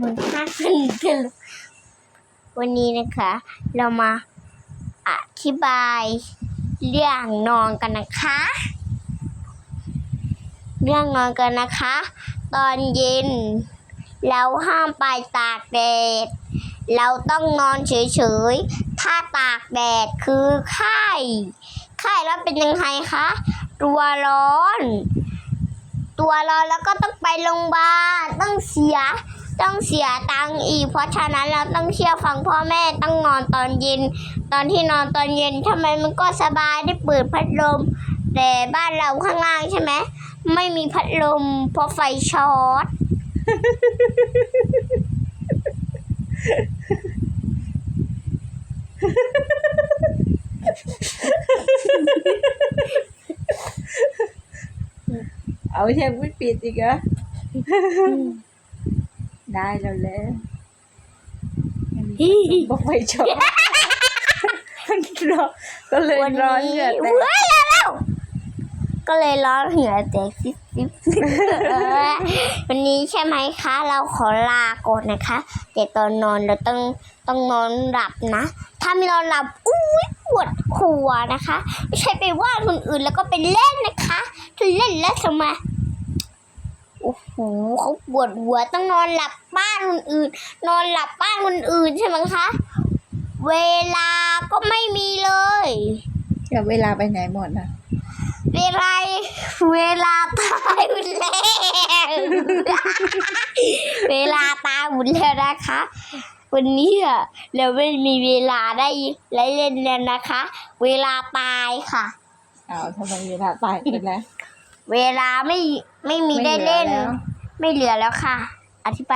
บนห้าขึ้นขึ้นวันนี้นะคะ เรามาอธิบายเรื่องนอนกันนะคะ เรื่องนอนกันนะคะ ตอนเย็น เราห้ามไปตากแดด เราต้องนอนเฉยๆ ถ้าตากแดดคือไข้ ไข้แล้วเป็นยังไงคะ ตัวร้อน ตัวร้อนแล้วก็ต้องไปโรงพยาบาลต้องเสียต้องเสียตังค์อีก เพราะฉะนั้นเราต้องเชื่อฟังพ่อแม่ต้องนอนตอนเย็น ตอนที่นอนตอนเย็นทำไมมันก็สบายได้เปิดพัดลม แต่บ้านเราข้างล่างใช่ไหมไม่มีพัดลมเพราะไฟช็อต เอาแทบไม่ปิดอีกเหรอได้แล้วแหละบอกไฟช็อตมันร้อนก็เลยวันร้อนนี้เหงื่อแตเว้กยแล้วก็เลยร้อนเหงื่อแตกซิบซิบเออวันนี้ใช่ไหมคะ เราขอลาก่อนนะคะ แต่ตอนนอนเราต้องต้องนอนหลับนะ ถ้าไม่นอนหลับอุ้ยปวดหัวนะคะ ไม่ใช่ไปว่าคนอื่นแล้วก็ไปเล่นนะคะถ้าเล่นแล้วทำไมโอ้โหเขาปวดหัวต้องนอนหลับบ้านคนอื่น นอนหลับบ้านคนอื่นใช่ไหมคะ เวลาก็ไม่มีเลยเดี๋ยวเวลาไปไหนหมดนะเวลาเวลาตายหมดแล้วเวลาตายหมดแล้วนะคะ วันนี้อะเราไม่มีเวลาได้ได้เล่นแล้วนะคะ เวลาตายค่ะอ้าวทำไมเวลาตายไปแล้วเวลาไม่ ไม่มีได้เล่น ไม่เหลือแล้วไม่เหลือแล้วค่ะ อธิบาย